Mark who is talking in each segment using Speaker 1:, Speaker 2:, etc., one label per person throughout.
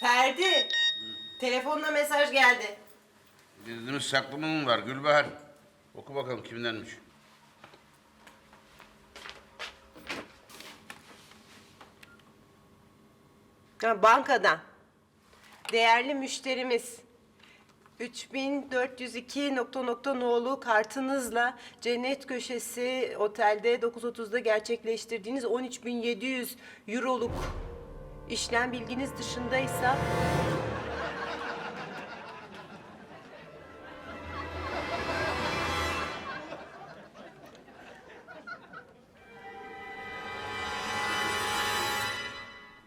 Speaker 1: Ferdi. Telefonla mesaj geldi.
Speaker 2: Saklımı mı var Gülbahar? Oku bakalım kimdenmiş.
Speaker 1: Ha, bankadan. Değerli müşterimiz. 3402 nokta nokta nolu kartınızla Cennet Köşesi Otel'de 9.30'da gerçekleştirdiğiniz 13.700 euroluk işlem bilginiz dışındaysa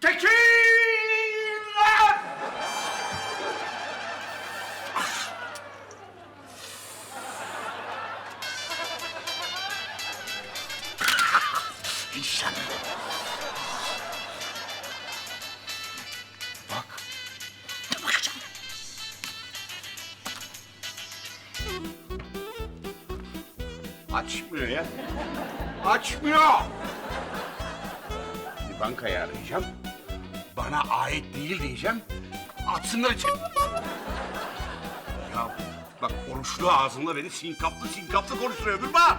Speaker 2: Tekin!
Speaker 3: İnşallah.
Speaker 2: Açmıyor ya. Açmıyor. Bir bankayı arayacağım. Bana ait değil diyeceğim. Atsınlar içeri. Ya bak oruçlu ağzımla beni sinkaplı sinkaplı konuşturuyor Gülbahar.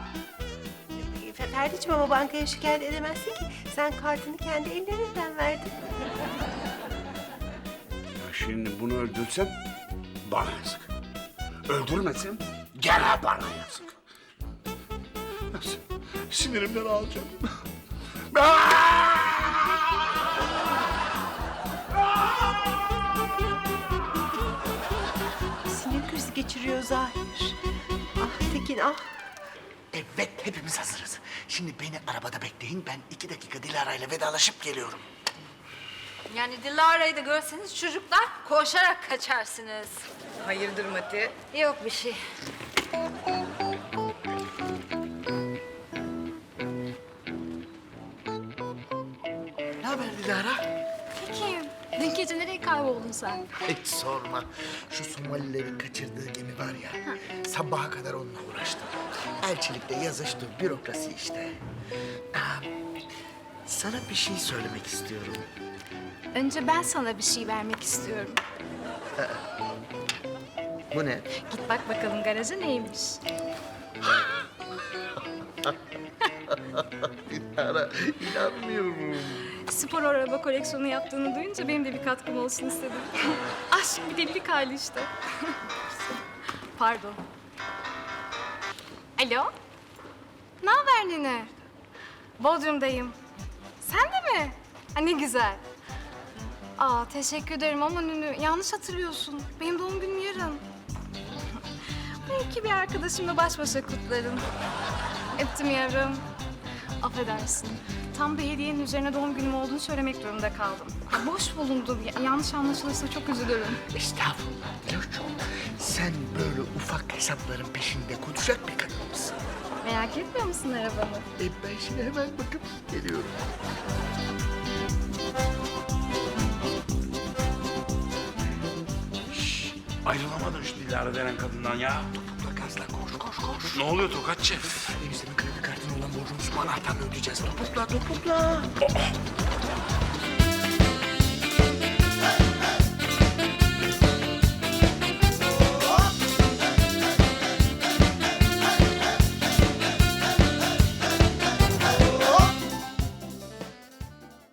Speaker 1: Fe- Ferdi'ciğim ama bankaya şikayet edemezsin ki. Sen kartını kendi ellerinden verdin.
Speaker 2: Ya şimdi bunu öldürsem bana yazık. Öldürmesem gene bana yazık. Sinirimden ağlayacağım.
Speaker 1: Sinir krizi geçiriyor Zahir. Ah Tekin ah.
Speaker 3: Evet hepimiz hazırız. Şimdi beni arabada bekleyin. Ben iki dakika Dilara ile vedalaşıp geliyorum.
Speaker 4: Yani Dilara'yı da görseniz çocuklar koşarak kaçarsınız.
Speaker 5: Hayırdır Mati?
Speaker 4: Yok bir şey.
Speaker 3: Haber Dilara?
Speaker 6: Peki, dün gece nereye kayboldun sen?
Speaker 3: Hiç sorma. Şu Somalilerin kaçırdığı gemi var ya. Sabaha kadar onunla uğraştım. Elçilikte yazıştı, bürokrasi işte. Aa, sana bir şey söylemek istiyorum.
Speaker 6: Önce ben sana bir şey vermek istiyorum.
Speaker 3: Bu ne?
Speaker 6: Git bak bakalım garaja neymiş.
Speaker 3: Dilara, inanmıyorum.
Speaker 6: Spor araba koleksiyonu yaptığını duyunca benim de bir katkım olsun istedim. Aşk bir delilik hali işte. Pardon. Alo? Ne haber nene? Bodrum'dayım. Sen de mi? Ha, ne güzel. Aa teşekkür ederim ama Nünü yanlış hatırlıyorsun. Benim doğum günüm yarın. Belki bir arkadaşımla baş başa kutlarım. Öptüm yavrum. Affedersin. Tam da hediyenin üzerine doğum günüm olduğunu söylemek durumunda kaldım. Ha, boş bulundum. Ya- yanlış anlaşılırsa çok üzülürüm.
Speaker 3: Estağfurullah Diloş'cum. Sen böyle ufak hesapların peşinde konuşacak bir kadın mısın?
Speaker 6: Merak etmiyor musun arabamı?
Speaker 3: E ben şimdi hemen bakıp geliyorum.
Speaker 2: Ayrılamadın şu Dilara denen kadından ya.
Speaker 3: Topukla gazla koş koş koş.
Speaker 2: Ne oluyor Tokatçı?
Speaker 3: Eniştemin kredi kartına olan borcumuzu anahtarla ödeyeceğiz. Topukla topukla.
Speaker 2: Aa,